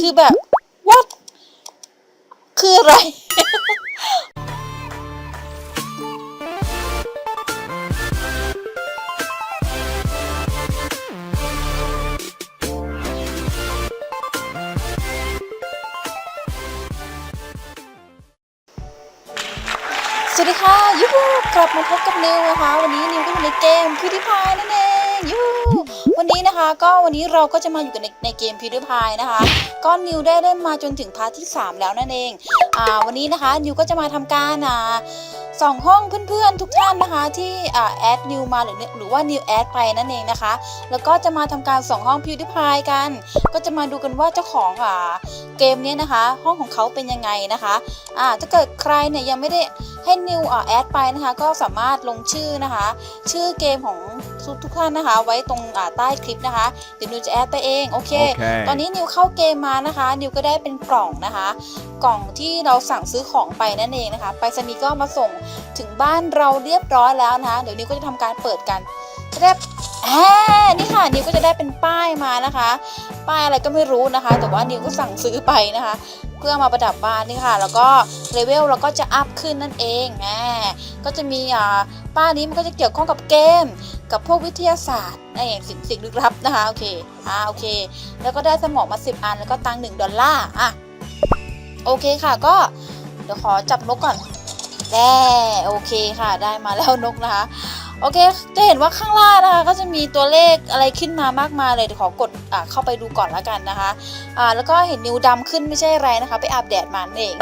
คือแบบ what คืออะไร สวัสดีค่ะยูฮูกลับมาพบกับนิวนะคะ วันนี้นิวก็อยู่ในเกมพิวดิพายนั่นเองยู วันนี้นะคะ ก็วันนี้เราก็จะมาอยู่กันในในเกมพิวดิพายนะคะก็นิวได้เล่นมาจนถึงพาร์ทที่ 3 แล้วนั่นเองอ่าวันนี้นะคะนิวก็จะมาทำการอ่าส่องห้องเพื่อนๆทุกท่านนะคะที่อ่าแอดนิวมาหรือหรือว่านิวแอดไปนั่นเองนะคะ แล้วก็จะมาทำการส่องห้องพิวดิพายกัน ก็จะมาดูกันว่าเจ้าของอ่าเกมเนี้ยนะคะ ห้องของเขาเป็นยังไงนะคะอ่าถ้าเกิดใครเนี่ยยังไม่ได้ให้นิวแอดไปนะคะ ก็สามารถลงชื่อนะคะ ชื่อเกมของ ทุกทุกท่านนะคะ ไว้ตรงอ่าใต้คลิปนะคะ เดี๋ยวนิวจะแอดไปเองโอเค Okay. ตอนนี้นิวเข้าเกมมานะคะ นิวก็ได้เป็นกล่องนะคะ กล่องที่เราสั่งซื้อของไปนั่นเองนะคะไปรษณีย์ก็มาส่งถึงบ้านเราเรียบร้อยแล้วนะคะเดี๋ยวนิวก็จะทำการเปิดกันจะได้อ่านี่ค่ะนิวก็จะได้เป็นป้ายมานะคะ ป้ายอะไรก็ไม่รู้นะคะ แต่ว่านิวก็สั่งซื้อไปนะคะ เพื่อมาประดับบ้านนี่ค่ะ แล้วก็เลเวลเราก็จะอัพขึ้นนั่นเองแหมก็จะมีอ่าป้ายนี้มันก็จะเกี่ยวข้องกับเกม กับพวกวิทยาศาสตร์นั่นองสิ่งสิ่งลึกลับนะคะโอเคอ่าโอเค แล้วก็ได้สมองมา 10 อันแล้วก็ตังค์1ดอลลาร์อะโอเคค่ะก็เดี๋ยวขอจับนกก่อนแน่โอเคค่ะได้มาแล้วนกนะคะโอเค จะเห็นว่าข้างล่างนะคะ ก็จะมีตัวเลขอะไรขึ้นมามากมายเลยเดี๋ยวขอกดอ่าเข้าไปดูก่อนแล้วกันนะคะอ่าแล้วก็เห็นนิ้วดำขึ้นไม่ใช่อะไรนะคะ ไปอาบแดดมานั่นเอง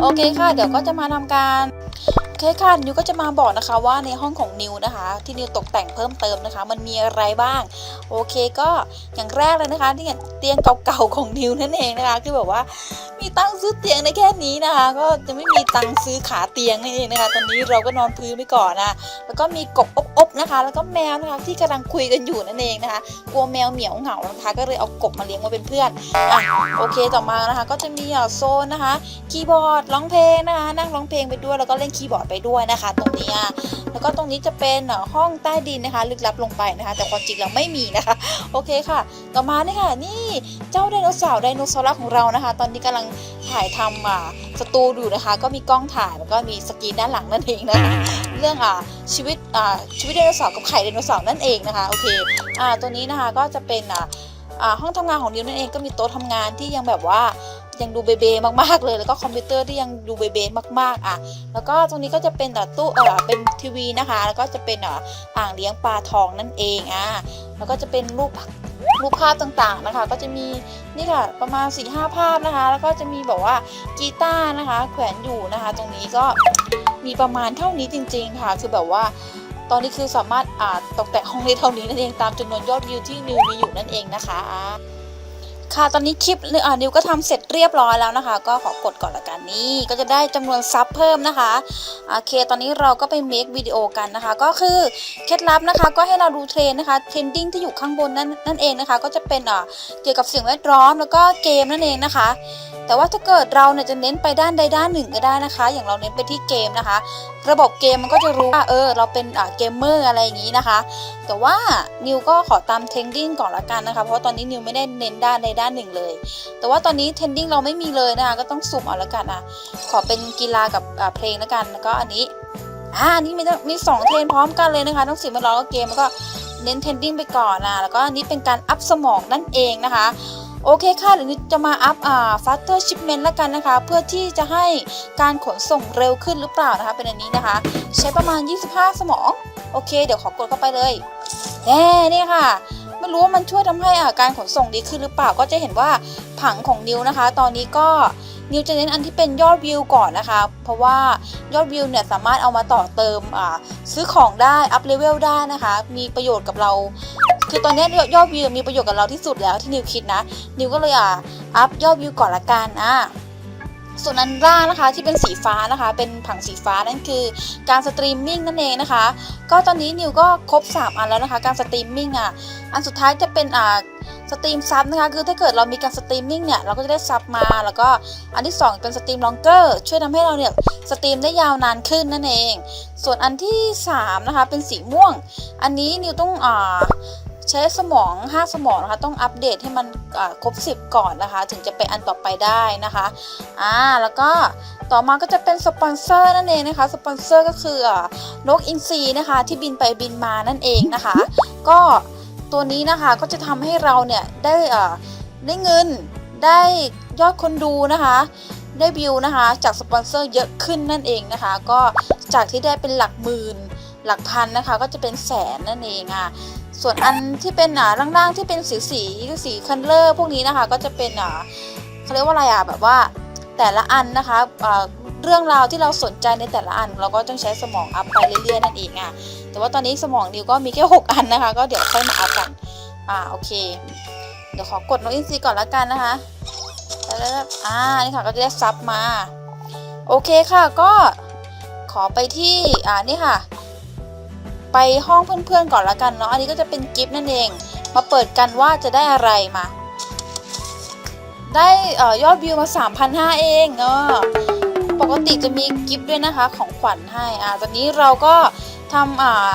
โอเคค่ะ เดี๋ยวก็จะมาทำการ เคค่ะนิวก็จะมาบอกนะคะว่าในห้องของนิวนะคะ ที่นิวตกแต่งเพิ่มเติมนะคะ มันมีอะไรบ้าง โอเคก็อย่างแรกเลยนะคะที่เตียงเก่าๆของนิวนั่นเองนะคะคือแบบว่ามีตังค์ซื้อเตียงได้แค่นี้นะคะ ก็จะไม่มีตังค์ซื้อขาเตียงนั่นเองนะคะ ตอนนี้เราก็นอนพื้นไปก่อนนะแล้วก็มีกบอบๆนะคะ แล้วก็แมวนะคะที่กำลังคุยกันอยู่นั่นเองนะคะ กลัวแมวเหมียวเหงานะคะ ก็เลยเอากบมาเลี้ยงมาเป็นเพื่อนอะโอเคต่อมานะคะ ก็จะมีโซนนะคะ คีย์บอร์ดร้องเพลงนะคะ นั่งร้องเพลงไปด้วยแล้วก็เล่นคีย์บอร์ดไปด้วยนะคะ ตรงนี้อะแล้วก็ตรงนี้จะเป็นอะห้องใต้ดินนะคะ ลึกลับลงไปนะคะ แต่ความจริงแล้วไม่มีนะคะ โอเคค่ะ ต่อมาเนี่ยค่ะ นี่เจ้าไดโนเสาร์ไดโนเสาร์ของเรานะคะ ตอนนี้กำลังถ่ายทำอะสตูอยู่นะคะ ก็มีกล้องถ่ายแล้วก็มีสกรีนด้านหลังนั่นเองนะคะเรื่องอ่าชีวิตอ่าชีวิตไดโนเสาร์กับไข่ไดโนเสาร์นั่นเองนะคะโอเคอ่าตัวนี้นะคะก็จะเป็นอ่าอ่าห้องทำงานของนิวนั่นเองก็มีโต๊ะทำงานที่ยังแบบว่า ยังดูเบเบมากๆเลย แล้วก็คอมพิวเตอร์ที่ยังดูเบเบมากๆอะ แล้วก็ตรงนี้ก็จะเป็นตู้เออเป็นทีวีนะคะ แล้วก็จะเป็นอ่าอ่างเลี้ยงปลาทองนั่นเองอะแล้วก็จะเป็นรูปรูปภาพต่างๆนะคะ ก็จะมีนี่ค่ะประมาณ4ีหภาพนะคะ แล้วก็จะมีแบบว่ากีตาร์นะคะ แขวนอยู่นะคะ ตรงนี้ก็มีประมาณเท่านี้จริง ๆ ค่ะ คือแบบว่าตอนนี้คือสามารถอ่าตกแต่งห้องได้เท่านี้นั่นเองตามจำนวนยอดวิวที่นิวมีอยู่นั่นเองนะคะ ค่ะตอนนี้คลิปอ่านิวก็ทำเสร็จเรียบร้อยแล้วนะคะ ก็ขอกดก่อนละกันนี่ก็จะได้จำนวนซับเพิ่มนะคะโอเค ตอนนี้เราก็ไปเมควิดีโอกันนะคะ ก็คือเคล็ดลับนะคะ ก็ให้เราดูเทรนนะคะเทรนดิ้งที่อยู่ข้างบนนั่นนั่นเองนะคะ ก็จะเป็นอ่าเกี่ยวกับสิ่งแวดล้อมแล้วก็เกมนั่นเองนะคะ แต่ว่าถ้าเกิดเราเนี่ยจะเน้นไปด้านใดด้านหนึ่งก็ได้นะคะ อย่างเราเน้นไปที่เกมนะคะ ระบบเกมมันก็จะรู้ว่าเออ เราเป็นอ่าเกมเมอร์อะไรอย่างนี้นะคะ แต่ว่านิวก็ขอตามเทรนดิ้งก่อนละกันนะคะ เพราะตอนนี้นิวไม่ได้เน้นด้านใดด้านหนึ่งเลย แต่ว่าตอนนี้เทรนดิ้งเราไม่มีเลยนะคะก็ต้องสุ่มเอาละกันอะขอเป็นกีฬากับเพลงละกันแล้วก็อันนี้อ่าอันนี้มีต้องมีสองเทรนพร้อมกันเลยนะคะทั้งสิ่งแวดล้อมเกมแล้วก็เน้นเทรนดิ้งไปก่อนนะแล้วก็อันนี้เป็นการอัพสมองนั่นเองนะคะโอเคค่ะเดี๋ยวนี้จะมาอัพอ่า faster shipment แล้วกันนะคะ เพื่อที่จะให้การขนส่งเร็วขึ้นหรือเปล่านะคะ เป็นอันนี้นะคะ ใช้ประมาณ 25 สมอง โอเค เดี๋ยวขอกดเข้าไปเลยแน่นี่ค่ะ รู้ว่ามันช่วยทำให้อาการขนส่งดีขึ้นหรือเปล่าก็จะเห็นว่าผังของนิวนะคะ ตอนนี้ก็นิวจะเน้นอันที่เป็นยอดวิวก่อนนะคะ เพราะว่ายอดวิวเนี่ยสามารถเอามาต่อเติมซื้อของได้อัพเลเวลได้นะคะ มีประโยชน์กับเรา คือตอนนี้ยอดวิวมีประโยชน์กับเราที่สุดแล้วที่นิวคิดนะ นิวก็เลยอะอัพยอดวิวก่อนละกันอะ ส่วนอันล่างนะคะที่เป็นสีฟ้านะคะ เป็นผังสีฟ้านั่นคือการสตรีมมิ่งนั่นเองนะคะ ก็ตอนนี้นิวก็ครบ 3 อันแล้วนะคะ การสตรีมมิ่งอะอันสุดท้ายจะเป็นอ่าสตรีมซับนะคะคือถ้าเกิดเรามีการสตรีมมิ่งเนี่ยเราก็จะได้ซับมาแล้วก็อันที่ 2 เป็นสตรีมลองเกอร์ช่วยทำให้เราเนี่ยสตรีมได้ยาวนานขึ้นนั่นเอง ส่วนอันที่ 3 นะคะเป็นสีม่วง อันนี้นิวต้องอ่า ใช้สมอง 5 สมองนะคะ ต้องอัปเดตให้มันครบ 10 ก่อนนะคะ ถึงจะไปอันต่อไปได้นะคะอ่าแล้วก็ต่อมาก็จะเป็นสปอนเซอร์นั่นเองนะคะสปอนเซอร์ก็คืออ่านกอินทรีนะคะที่บินไปบินมานั่นเองนะคะ ก็ตัวนี้นะคะก็จะทำให้เราเนี่ยได้อ่าได้เงินได้ยอดคนดูนะคะได้วิวนะคะจากสปอนเซอร์เยอะขึ้นนั่นเองนะคะ ก็จากที่ได้เป็นหลักหมื่นหลักพันนะคะ ก็จะเป็นแสนนั่นเองอะ ส่วนอันที่เป็นอ่าล่างๆที่เป็นสีสีสีคันเลอร์พวกนี้นะคะก็จะเป็นอ่าเขาเรียกว่าอะไรอะแบบว่าแต่ละอันนะคะอ่าเรื่องราวที่เราสนใจในแต่ละอัน เราก็ต้องใช้สมองอัพไปเรื่อยๆนั่นเองอะแต่ว่าตอนนี้สมองดิวก็มีแค่6อันนะคะ ก็เดี๋ยวค่อยมาอัพกันอ่าโอเค เดี๋ยวขอกดโนอินซีก่อนละกันนะคะแล้วอ่านี่ค่ะก็จะได้ซับมา โอเคค่ะก็ขอไปที่อ่านี่ค่ะ ไปห้องเพื่อนๆก่อนละกันเนาะอันนี้ก็จะเป็นกิฟต์นั่นเอง มาเปิดกันว่าจะได้อะไรมา ได้ออยอดวิวมา 3,500 เองเออปกติจะมีกิฟต์ด้วยนะคะของขวัญให้อ่าตอนนี้เราก็ทำอ่า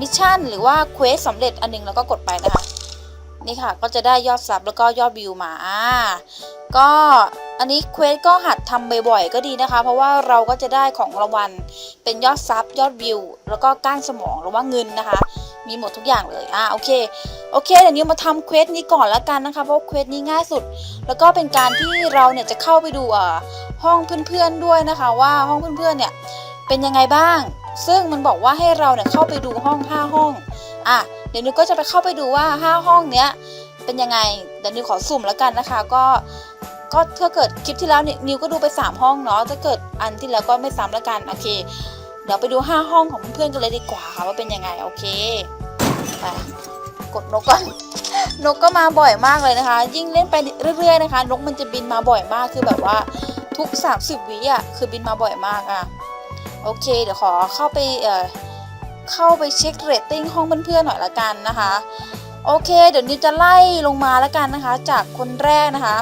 มิชชั่นหรือว่าเควสสำเร็จอันหนึงแล้วก็กดไปนะคะ นี่ค่ะก็จะได้ยอดซับแล้วก็ยอดวิวมาอ่าก็ อันนี้เควสก็หัดทำบ่อยๆก็ดีนะคะ เพราะว่าเราก็จะได้ของรางวัลเป็นยอดซับยอดวิว แล้วก็ก้านสมองหรือว่าเงินนะคะ มีหมดทุกอย่างเลยอ่าโอเคโอเคเดี๋ยวนี้มาทำเควสนี้ก่อนละกันนะคะเพราะเควสนี้ง่ายสุด แล้วก็เป็นการที่เราเนี่ยจะเข้าไปดูอ่าห้องเพื่อนๆด้วยนะคะ ว่าห้องเพื่อนๆเนี่ยเป็นยังไงบ้าง ซึ่งมันบอกว่าให้เราเนี่ยเข้าไปดูห้อง5ห้องอะเดี๋ยวนิวก็จะไปเข้าไปดูว่า 5 ห้องเนี้ยเป็นยังไงเดี๋ยวนิวขอสุ่มแล้วกันนะคะ ก็ ก็ถ้าเกิดคลิปที่แล้วนินิวก็ดูไป 3 ห้องเนาะถ้าเกิดอันที่แล้วก็ไม่ซ้ำล้วกันโอเค เดี๋ยวไปดู 5 ห้องของเพื่อนกันเลยดีกว่าค่ะว่าเป็นยังไงโอเคไปกดนกก่อนนกก็มาบ่อยมากเลยนะคะ ยิ่งเล่นไปเรื่อยๆนะคะ นกมันจะบินมาบ่อยมากคือแบบว่าทุก 30วิอะคือบินมาบ่อยมากอะโอเค เดี๋ยวขอเข้าไปเอ่อเข้าไปเช็คเรตติ้งห้องเพื่อนๆหน่อยละกันนะคะ โอเค เดี๋ยวนิวจะไล่ลงมาล้วกันนะคะ จากคนแรกนะคะ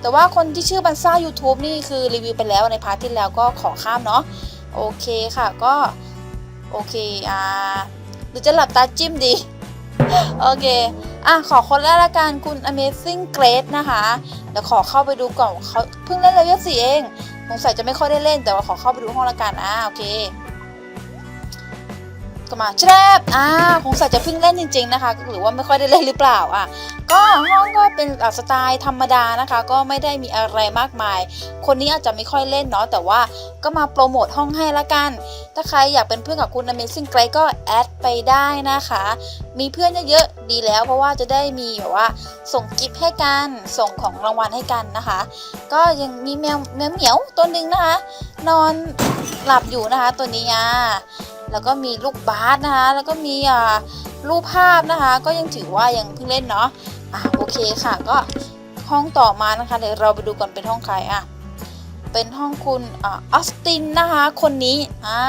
แต่ว่าคนที่ชื่อบันซ่า YouTube นี่คือรีวิวไปแล้วในพาร์ทที่แล้วก็ขอข้ามเนาะโอเคค่ะก็ โอเคอ่าหรือจะหลับตาจิ้มดี โอเค อะ ขอคนแรกละกันคุณ Amazing Grace นะคะ เดี๋ยวขอเข้าไปดูก่อนเขาเพิ่งเล่นเลเวลสี่เอง สงสัยจะไม่ค่อยได้เล่นแต่ว่าขอเข้าไปดูห้องละกันอ่าโอเค ก็มาแชบอ่าคงใส่จะเพิ่งเล่นจริง ๆนะคะ หรือว่าไม่ค่อยได้เล่นหรือเปล่าอะก็ห้องก็เป็นสไตล์ธรรมดานะคะ ก็ไม่ได้มีอะไรมากมาย คนนี้อาจจะไม่ค่อยเล่นเนาะแต่ว่าก็มาโปรโมทห้องให้ละกัน ถ้าใครอยากเป็นเพื่อนกับคุณ Amazing g r a ก็แอดไปได้นะคะ มีเพื่อนเยอะๆดีแล้ว เพราะว่าจะได้มีแบบว่า ส่งกิฟต์ให้กันส่งของรางวัลให้กันนะคะ ก็ยังมีแมวแมวเหมียวตัวหนึ่งนะคะ นอนหลับอยู่นะคะตัวนี้อะ แล้วก็มีลูกบาสนะคะ แล้วก็มีอ่ารูปภาพนะคะ ก็ยังถือว่ายังเพิ่งเล่นเนาะอะโอเคค่ะ ก็ห้องต่อมานะคะเดี๋ยวเราไปดูก่อนเป็นห้องใครอะเป็นห้องคุณอ่าออสตินนะคะ คนนี้อ่า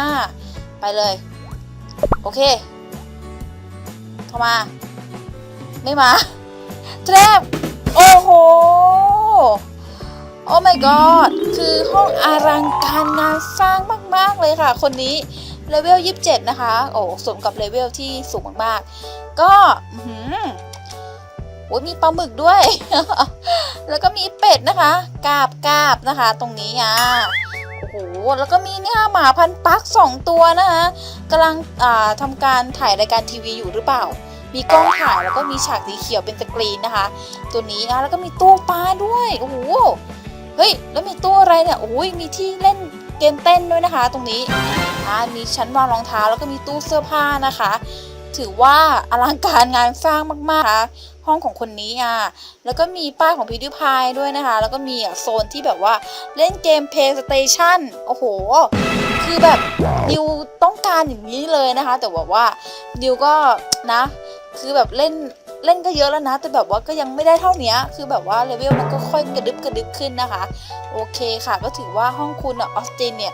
ไปเลย โอเคเข้ามา ไม่มาแทรบโอ้โหโอ้ my god คือห้องอลังการงานสร้างมาก ๆ เลยค่ะ คนนี้ เลเวล 27 นะคะ โอ้สมกับเลเวลที่สูงมากๆ ก็หือโอ้ยมีปลาหมึกด้วย แล้วก็มีเป็ดนะคะ กาบกาบนะคะ ตรงนี้อะโอ้โห แล้วก็มีเนี่ยหมาพันปักสองตัวนะคะกำลังอ่าทำการถ่ายรายการทีวีอยู่หรือเปล่า มีกล้องถ่ายแล้วก็มีฉากสีเขียวเป็นสกรีนนะคะ ตัวนี้อะแล้วก็มีตู้ปลาด้วย โอ้โห เฮ้ย แล้วมีตู้อะไรเนี่ย โอ้ยมีที่เล่น เกมเต้นด้วยนะคะ ตรงนี้มีชั้นวางรองเท้าแล้วก็มีตู้เสื้อผ้านะคะ ถือว่าอลังการงานสร้างมากๆะคะห้องของคนนี้อะแล้วก็มีป้ายของพีดิพายด้วยนะคะ แล้วก็มีอะโซนที่แบบว่าเล่นเกม PlayStation โอ้โห คือแบบนิวต้องการอย่างนี้เลยนะคะ แต่แบบว่านิวก็นะ คือแบบเล่น เล่นก็เยอะแล้วนะ แต่แบบว่าก็ยังไม่ได้เท่านี้คือแบบว่าเลเวลมันก็ค่อยกระดึบกระดึบขึ้นนะคะ โอเคค่ะ ก็ถือว่าห้องคุณอะออสตินเนี่ย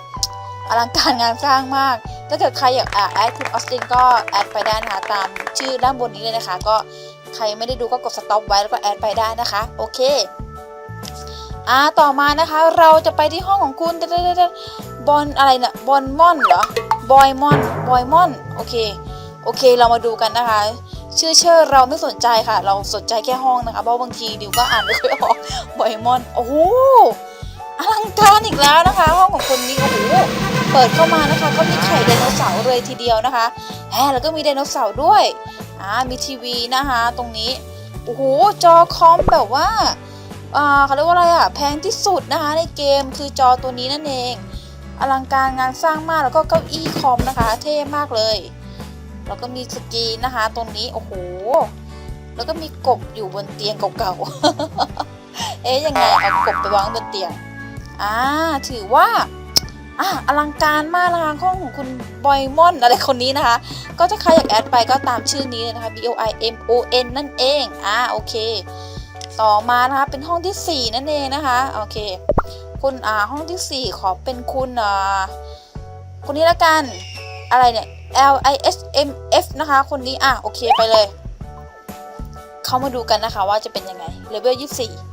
อลังการงานสร้างมาก ถ้าเกิดใครอยากแอดคุณออสตินก็แอดไปได้นะคะ ตามชื่อด้านบนนี้เลยนะคะ ก็ใครไม่ได้ดูก็กดสต็อปไว้แล้วก็แอดไปได้นะคะ โอเคอ่าต่อมานะคะ เราจะไปที่ห้องของคุณเดบอลอะไรเนี่ยบอลมอนเหรอบอยมอนบอยมอน โอเค โอเค เรามาดูกันนะคะ ชื่อเชื่อเราไม่สนใจค่ะ เราสนใจแค่ห้องนะคะเพราะบางทีดิวก็อ่านไม่ค่อยออกบอยมอนโอ้โหอลังการอีกแล้วนะคะ ห้องของคนนี้โอ้โหเปิดเข้ามานะคะ ก็มีไข่ไดโนเสาร์เลยทีเดียวนะคะแหมแล้วก็มีไดโนเสาร์ด้วยอ่ามีทีวีนะคะ ตรงนี้โอ้โหจอคอมแบบว่าอ่าเขาเรียกว่าอะไรอะแพงที่สุดนะคะ ในเกมคือจอตัวนี้นั่นเอง อลังการงานสร้างมากแล้วก็เก้าอี้คอมนะคะ เท่มากเลย แล้วก็มีสกีนะคะ ตรงนี้โอ้โห แล้วก็มีกบอยู่บนเตียงเก่าๆ เอ๊ยยังไงเอากบไปวางบนเตียง อ่า ถือว่าอ่าอลังการมากนะคะห้องของคุณบอยมอนอะไรคนนี้นะคะ ก็ถ้าใครอยากแอดไปก็ตามชื่อนี้เลยนะคะ B O I M O N นั่นเอง อ่าโอเค ต่อมานะคะเป็นห้องที่ 4 นั่นเองนะคะโอเค คุณอ่าห้องที่ 4 ขอเป็นคุณอ่าคนนี้ละกัน อะไรเนี่ย L I S M F นะคะ คนนี้ อะ โอเคไปเลย เข้ามาดูกันนะคะว่าจะเป็นยังไงเลเวล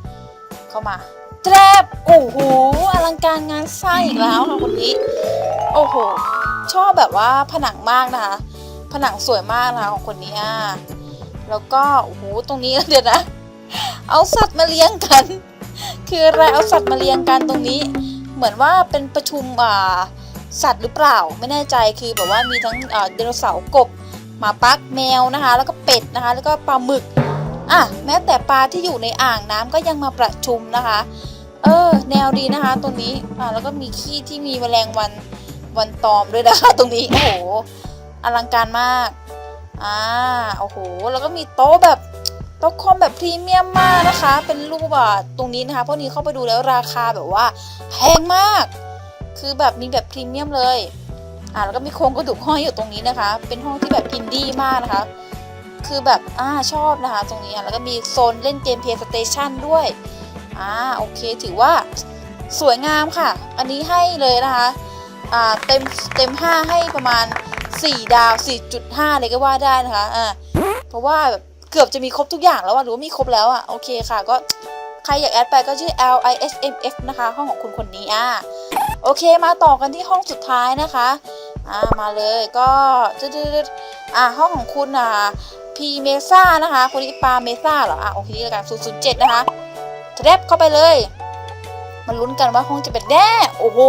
24 เข้ามาแทรบโอ้โหอลังการงานสร้างอีกแล้วค่ะคนนี้ โอ้โห ชอบแบบว่าผนังมากนะคะ ผนังสวยมากนะคะของคนนี้อะแล้วก็โอ้โหตรงนี้เดี๋ยวนะ เอาสัตว์มาเลี้ยงกัน คืออะไรเอาสัตว์มาเลี้ยงกันตรงนี้ เหมือนว่าเป็นประชุมอ่า สัตว์หรือเปล่าไม่แน่ใจคือแบบว่ามีทั้งเอ่อไดโนเสาร์กบหมาปักแมวนะคะ แล้วก็เป็ดนะคะ แล้วก็ปลาหมึกอะแม้แต่ปลาที่อยู่ในอ่างน้ำก็ยังมาประชุมนะคะ เออ แนวดีนะคะตรงนี้อะแล้วก็มีขี้ที่มีแมลงวันวันตอมด้วยนะคะ ตรงนี้โอ้โหอลังการมากอ่าโอ้โหแล้วก็มีโต๊ะแบบโต๊ะคอมแบบพรีเมียมมากนะคะ เป็นรูปอะตรงนี้นะคะเพราะนี้เข้าไปดูแล้วราคาแบบว่าแพงมาก คือแบบมีแบบพรีเมียมเลย อ่าแล้วก็มีโครงกระดูกห้อยอยู่ตรงนี้นะคะ เป็นห้องที่แบบอินดี้มากนะคะ คือแบบอ่าชอบนะคะ ตรงนี้อะแล้วก็มีโซนเล่นเกมเพย์สเตชันด้วย อ่าโอเคถือว่าสวยงามค่ะ อันนี้ให้เลยนะคะ อ่าเต็มเต็ม 5 ให้ประมาณ 4 ดาว 4.5 เลยก็ว่าได้นะคะอ่าเพราะว่าแบบเกือบจะมีครบทุกอย่างแล้วอะหรือว่ามีครบแล้วอะโอเคค่ะก็ใครอยากแอดไปก็ชื่อ L I S M F นะคะ ห้องของคุณคนนี้อ่า โอเคมาต่อกันที่ห้องสุดท้ายนะคะอ่ามาเลยก็จืดๆอ่าห้องของคุณอ่าพีเมซ่านะคะคนนี้ปาเมซ่าเหรออะโอเคนี่ละกัน007 นะคะแทบเข้าไปเลย มาลุ้นกันว่าห้องจะเป็นแน่โอ้โห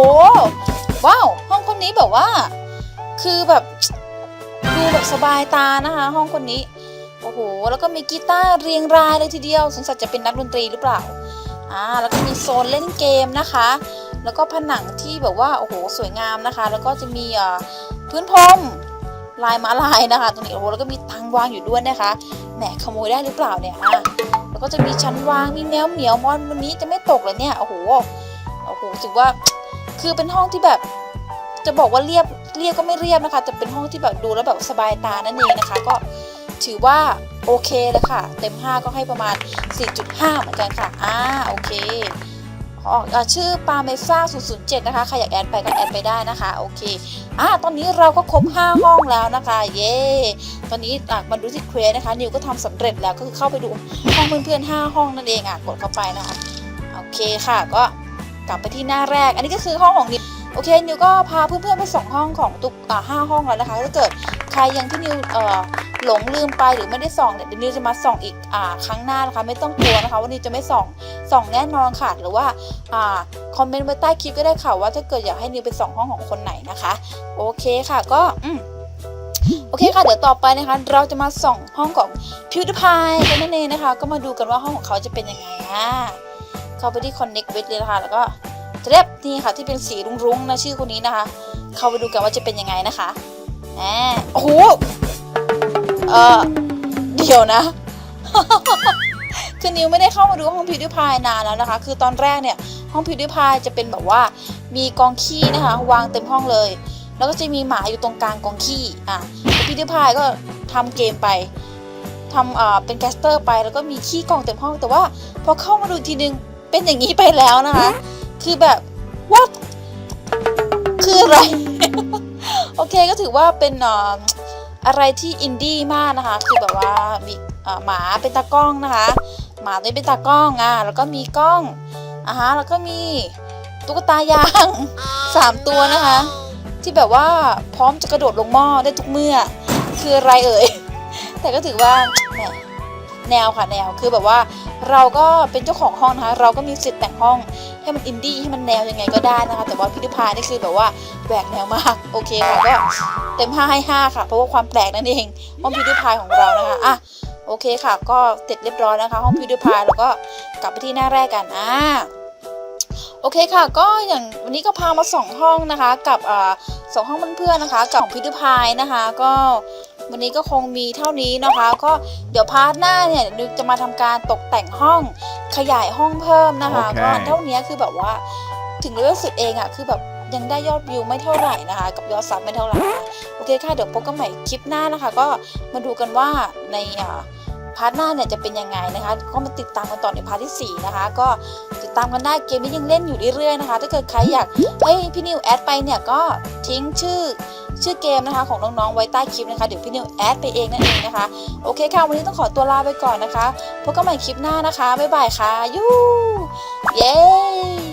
ว้าวห้องคนนี้แบบว่า คือแบบดูแบบสบายตานะคะ ห้องคนนี้โอ้โห แล้วก็มีกีตาร์เรียงรายเลยทีเดียวสงสัยจะเป็นนักดนตรีหรือเปล่าอ่าแล้วก็มีโซนเล่นเกมนะคะ แล้วก็ผนังที่แบบว่าโอ้โหสวยงามนะคะ แล้วก็จะมีพื้นพรมลายม้าลายนะคะ ตรงนี้โอ้โหแล้วก็มีตังวางอยู่ด้วยนะคะแหมขโมยได้หรือเปล่าเนี่ยอะแล้วก็จะมีชั้นวางมีแมวเหมียวมอนวันนี้จะไม่ตกเลยเนี่ยโอ้โหโอ้โหรู้สึกว่าคือเป็นห้องที่แบบ จะบอกว่าเรียบเรียบก็ไม่เรียบนะคะแต่เป็นห้องที่แบบดูแล้วแบบสบายตานั่นเองนะคะ ก็ถือว่าโอเคเลยค่ะ เต็ม 5 ก็ให้ประมาณ 4.5 เหมือนกันค่ะ อ่า โอเค อ๋ออะชื่อปาเมซ่า007 นะคะ ใครอยากแอดไปก็แอดไปได้นะคะ โอเคอะตอนนี้เราก็ครบ 5 ห้องแล้วนะคะ เย้ตอนนี้มาดูที่เควสนะคะ นิวก็ทำสำเร็จแล้วก็คือเข้าไปดูห้องเพื่อนๆ5ห้องนั่นเองอะ กดเข้าไปนะคะ โอเคค่ะ ก็กลับไปที่หน้าแรก อันนี้ก็คือห้องของนิวโอเค นิวก็พาเพื่อนๆไปส่องห้องของตุกอ่าห้าห้องแล้วนะคะ ถ้าเกิดใครยังที่นิวเอ่อ หลงลืมไปหรือไม่ได้ส่องเนี่ยเดี๋ยวนิวจะมาส่องอีกอ่าครั้งหน้านะคะ ไม่ต้องกลัวนะคะว่านิวจะไม่ส่องส่องแน่นอนค่ะหรือว่าอ่าคอมเมนต์ไว้ใต้คลิปก็ได้ค่ะว่าถ้าเกิดอยากให้นิวไปส่องห้องของคนไหนนะคะ โอเคค่ะก็อืมโอเคค่ะเดี๋ยวต่อไปนะคะ เราจะมาส่องห้องของพิว d พายกันนั่นเองนะคะ ก็มาดูกันว่าห้องของเขาจะเป็นยังไงอะเข้าไปที่ connect with เลยนะคะแล้วก็จะเรียบนี่ค่ะที่เป็นสีรุ้งๆนะชื่อคนนี้นะคะ เข้าไปดูกันว่าจะเป็นยังไงนะคะแหมโอ้โห เออเดี๋ยวนะ คือนิวไม่ได้เข้ามาดูห้องพิวดิพายนานแล้วนะคะ คือตอนแรกเนี่ยห้องพิวดิพายจะเป็นแบบว่ามีกองขี้นะคะ วางเต็มห้องเลย แล้วก็จะมีหมาอยู่ตรงกลางกองขี้อะพิวดิพายก็ทำเกมไปทำเป็นแคสเตอร์ไปแล้วก็มีขี้กองเต็มห้องแต่ว่าพอเข้ามาดูอีกทีนึงเป็นอย่างนี้ไปแล้วนะคะ คือแบบ what คืออะไร โอเคก็ถือว่าเป็นเอะไรที่อินดี้มากนะคะ คือแบบว่ามีหมาเป็นตากล้องนะคะ หมาตัวนี้เป็นตากล้องอะแล้วก็มีกล้องอะฮะแล้วก็มีตุ๊กตายางสามตัวนะคะ ที่แบบว่าพร้อมจะกระโดดลงหม้อได้ทุกเมื่อ คืออะไรเอ่ย แต่ก็ถือว่าแหม แนวค่ะแนวคือแบบว่าเราก็เป็นเจ้าของห้องนะคะเราก็มีสิทธิ์แต่งห้องให้มันอินดี้ให้มันแนวยังไงก็ได้นะคะ แต่ว่าพิธีพายนี่คือแบบว่าแหวกแนวมากโอเคค่ะก็เต็ม5ให้5ค่ะเพราะว่าความแปลกนั่นเองห้องพิธีพายของเรานะคะอะโอเคค่ะ ก็เสร็จเรียบร้อยนะคะ ห้องพิธีพายแล้วก็กลับไปที่หน้าแรกกันอ่าโอเคค่ะ ก็อย่างวันนี้ก็พามาสองห้องนะคะ กับอ่าสองห้องเพื่อนๆนะคะ กับของพิทพายนะคะ ก็ วันนี้ก็คงมีเท่านี้นะคะ ก็เดี๋ยวพาร์ทหน้าเนี่ยเดี๋ยวจะมาทำการตกแต่งห้องขยายห้องเพิ่มนะคะโอเคก็เท่านี้คือแบบว่าถึงเลเวลสุดเองอะ่ะคือแบบยังได้ยอดวิวไม่เท่าไหร่นะคะ กับยอดซับไม่เท่าไหร่นะโอเคค่ะเดี๋ยวพบกันใหม่คลิปหน้านะคะ ก็มาดูกันว่าในอ่าพาร์ทหน้าเนี่ยจะเป็นยังไงนะคะ ก็มาติดตามกันต่อในพาร์ทที่สี่นะคะ ก็ติดตามกันได้เกมนี้ยังเล่นอยู่เรื่อยๆนะคะ ถ้าเกิดใครอยากให้พี่นิวแอดไปเนี่ยก็ทิ้งชื่อ ชื่อเกมนะคะของน้องๆไว้ใต้คลิปนะคะเดี๋ยวพี่นิวแอดไปเองนั่นเองนะคะโอเคค่ะวันนี้ต้องขอตัวลาไปก่อนนะคะพบกันใหม่คลิปหน้านะคะบ๊ายบายค่ะยูเย้